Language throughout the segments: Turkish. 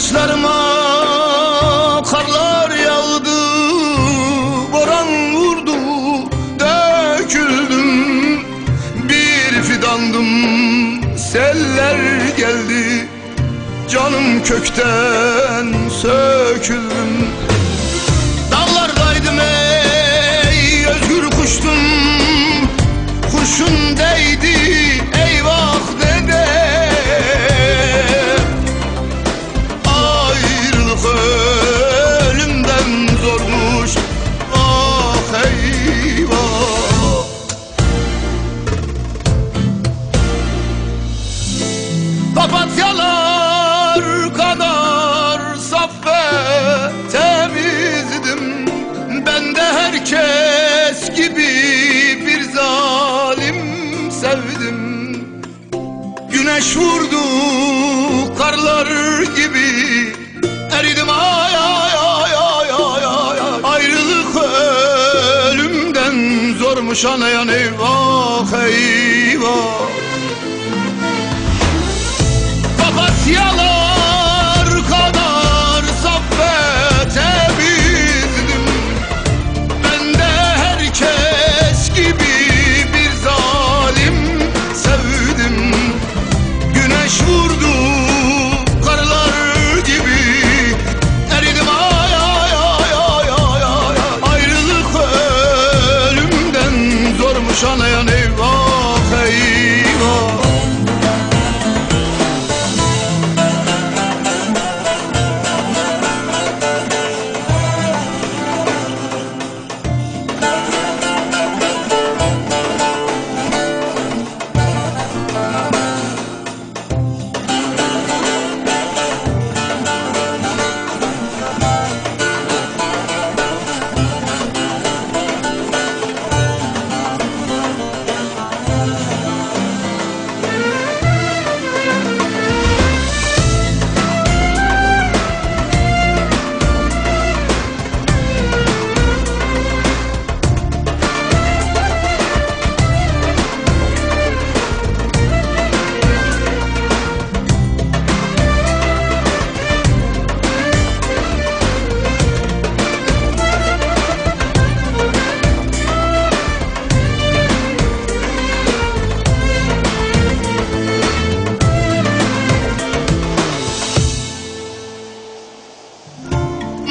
Saçlarıma karlar yağdı Boran vurdu döküldüm. Bir fidandım seller geldi Canım kökten söküldüm ölümden zormuş anayan eyvah eyvah Papatyalar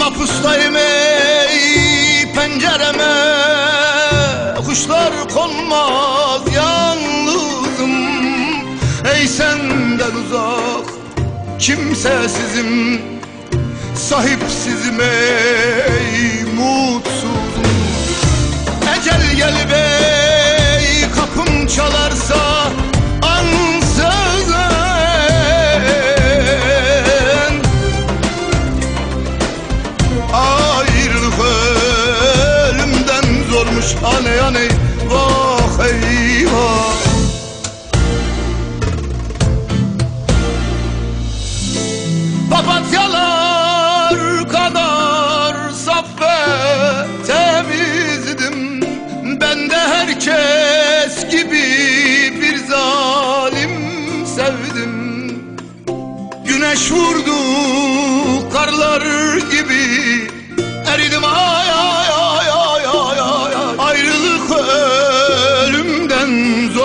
Mapustayım ey pencereme. Kuşlar konmaz yalnızım. Ey senden uzak kimsesizim. Sahipsizim ey mutsuzum. Ecel gelip ey zormuş aney aney vah eyvah. Papatyalar kadar saf ve temizdim Ben de herkes gibi bir zalim sevdim. Güneş vurdu karlar gibi Eridim ay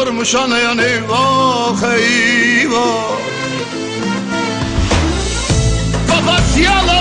Varmış anayan eyvah eyvah. Papatyalar